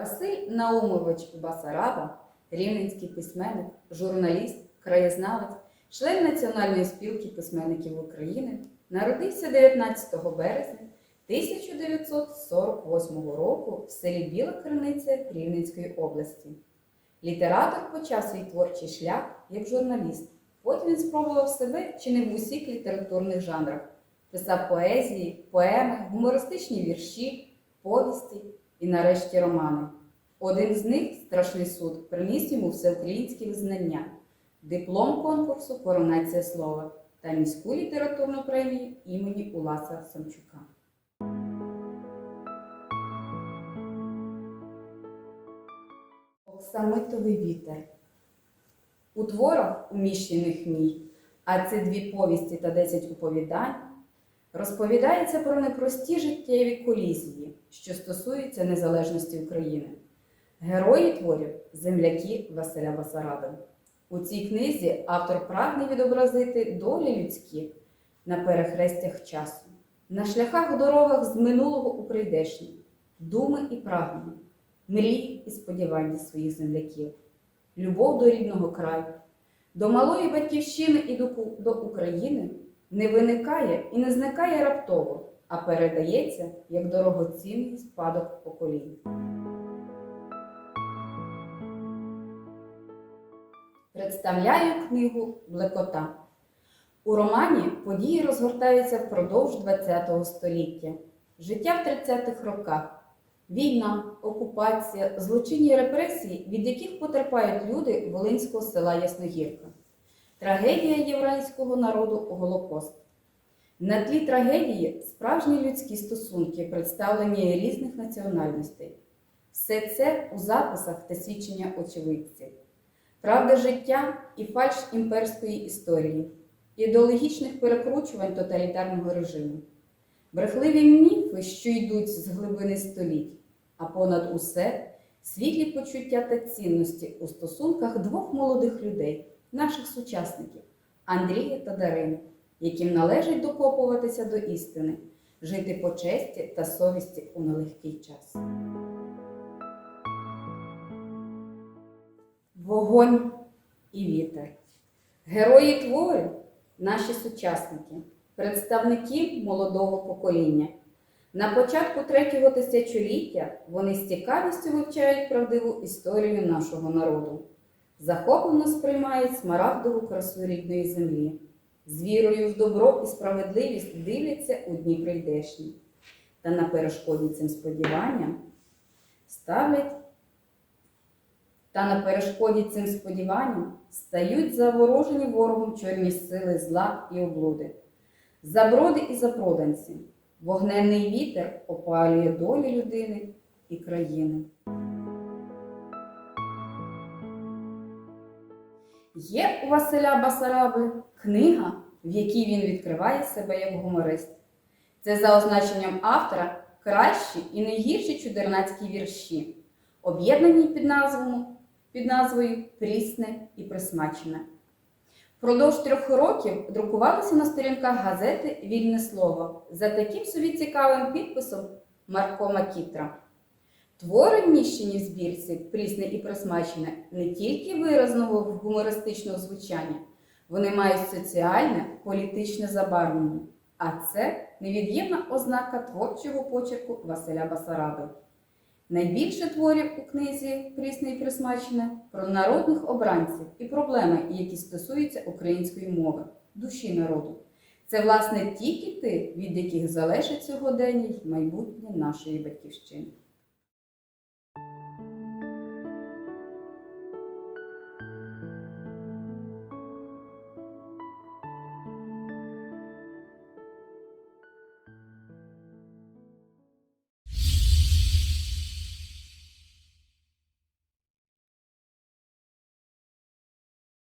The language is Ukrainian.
Василь Наумович Басараба, рівненський письменник, журналіст, краєзнавець, член Національної спілки письменників України, народився 19 березня 1948 року в селі Біла Криниця Рівненської області. Літератор почав свій творчий шлях як журналіст. Потім він спробував себе чи не в усіх літературних жанрах. Писав поезії, поеми, гумористичні вірші, повісті і нарешті романи. Один з них, Страшний суд, приніс йому всеукраїнське визнання, диплом конкурсу Коронація слова та міську літературну премію імені Уласа Самчука. Оксамитовий вітер. У творах, уміщених в ній, а це дві повісті та десять оповідань, розповідається про непрості життєві колізії, що стосуються незалежності України. Герої творів земляки Василя Басараби. У цій книзі автор прагне відобразити долі людські на перехрестях часу, на шляхах дорогах з минулого у прийдешнє, думи і прагнення, мрії і сподівання своїх земляків, любов до рідного краю, до малої батьківщини і до України не виникає і не зникає раптово, а передається як дорогоцінний спадок поколінь. Представляю книгу Блекота. У романі події розгортаються впродовж ХХ століття, життя в 30-х роках, війна, окупація, злочинні репресії, від яких потерпають люди Волинського села Ясногірка, трагедія єврейського народу Голокост. На тлі трагедії справжні людські стосунки, представлені різних національностей. Все це у записах та свідчення очевидців. Правда життя і фальш імперської історії, ідеологічних перекручувань тоталітарного режиму, брехливі міфи, що йдуть з глибини століть, а понад усе світлі почуття та цінності у стосунках двох молодих людей, наших сучасників Андрія та Дарини, яким належить докопуватися до істини, жити по честі та совісті у нелегкий час. Вогонь і вітер. Герої творів наші сучасники, представники молодого покоління. На початку третього тисячоліття вони з цікавістю вивчають правдиву історію нашого народу, захоплено сприймають смарагдову красу рідної землі, з вірою в добро і справедливість дивляться у дні прийдешні, та на перешкоді цим сподіванням ставлять та на перешкоді цим сподіванням стають заворожені ворогом чорні сили зла і облуди, заброди і запроданці, вогненний вітер опалює долі людини і країни. Є у Василя Басараби книга, в якій він відкриває себе як гуморист. Це за означенням автора кращі і найгірші чудернацькі вірші, об'єднані під назвою під назвою Прісне і присмачене. Впродовж трьох років друкувалося на сторінках газети Вільне слово за таким собі цікавим підписом Марко Макітра. В збірці Прісне і присмачене не тільки виразного гумористичного звучання, вони мають соціальне, політичне забарвлення, а це невід'ємна ознака творчого почерку Василя Басараби. Найбільше творів у книзі Прісне і присмачене про народних обранців і проблеми, які стосуються української мови, душі народу. Це, власне, ті кіти, від яких залежить сьогодення й майбутнє нашої батьківщини.